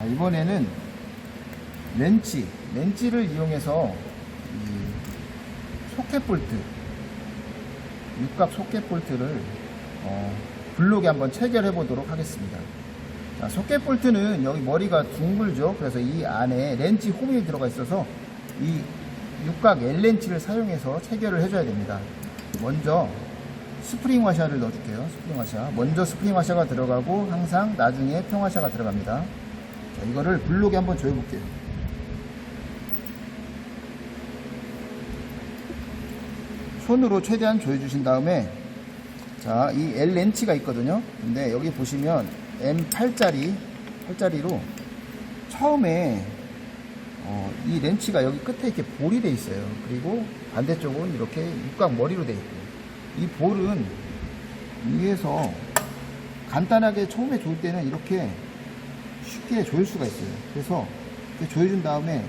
자, 이번에는 렌치, 렌치를 이용해서 이 소켓 볼트, 육각 소켓 볼트를 어, 블록에 한번 체결해 보도록 하겠습니다. 자, 소켓 볼트는 여기 머리가 둥글죠. 그래서 이 안에 렌치 홈이 들어가 있어서 이 육각 L 렌치를 사용해서 체결을 해줘야 됩니다. 먼저 스프링 와샤를 넣어줄게요. 스프링 와샤. 먼저 스프링 와샤가 들어가고 항상 나중에 평 와샤가 들어갑니다. 자, 이거를 블록에 한번 조여볼게요. 손으로 최대한 조여주신 다음에 자, 이 L 렌치가 있거든요. 근데 여기 보시면 M8짜리 8짜리로 처음에 어, 이 렌치가 여기 끝에 이렇게 볼이 돼 있어요. 그리고 반대쪽은 이렇게 육각 머리로 돼 있고 이 볼은 위에서 간단하게 처음에 조일 때는 이렇게 쉽게 조일 수가 있어요. 그래서 조여준 다음에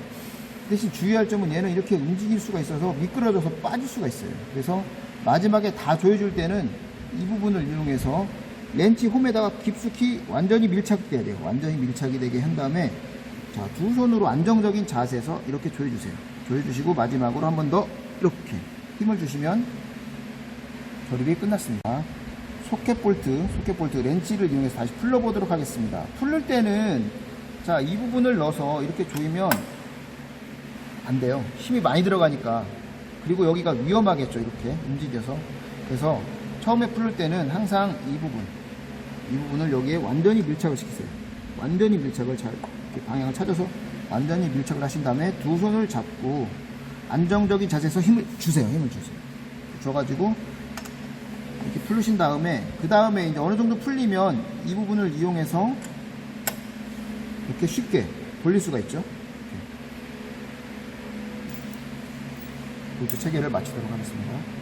대신 주의할 점은 얘는 이렇게 움직일 수가 있어서 미끄러져서 빠질 수가 있어요. 그래서 마지막에 다 조여줄 때는 이 부분을 이용해서 렌치 홈에다가 깊숙이 완전히 밀착돼야 돼요. 완전히 밀착이 되게 한 다음에 자, 두 손으로 안정적인 자세에서 이렇게 조여주세요. 조여주시고 마지막으로 한 번 더 이렇게 힘을 주시면 조립이 끝났습니다. 소켓 볼트, 소켓 볼트 렌치를 이용해서 다시 풀러보도록 하겠습니다. 풀릴 때는 자, 이 부분을 넣어서 이렇게 조이면 안 돼요. 힘이 많이 들어가니까. 그리고 여기가 위험하겠죠. 이렇게 움직여서. 그래서 처음에 풀을 때는 항상 이 부분, 이 부분을 여기에 완전히 밀착을 시키세요. 완전히 밀착을 잘, 이렇게 방향을 찾아서 완전히 밀착을 하신 다음에 두 손을 잡고 안정적인 자세에서 힘을 주세요. 힘을 주세요. 줘가지고 이렇게 풀으신 다음에 그 다음에 이제 어느 정도 풀리면 이 부분을 이용해서 이렇게 쉽게 돌릴 수가 있죠. 볼트 체계를 마치도록 하겠습니다.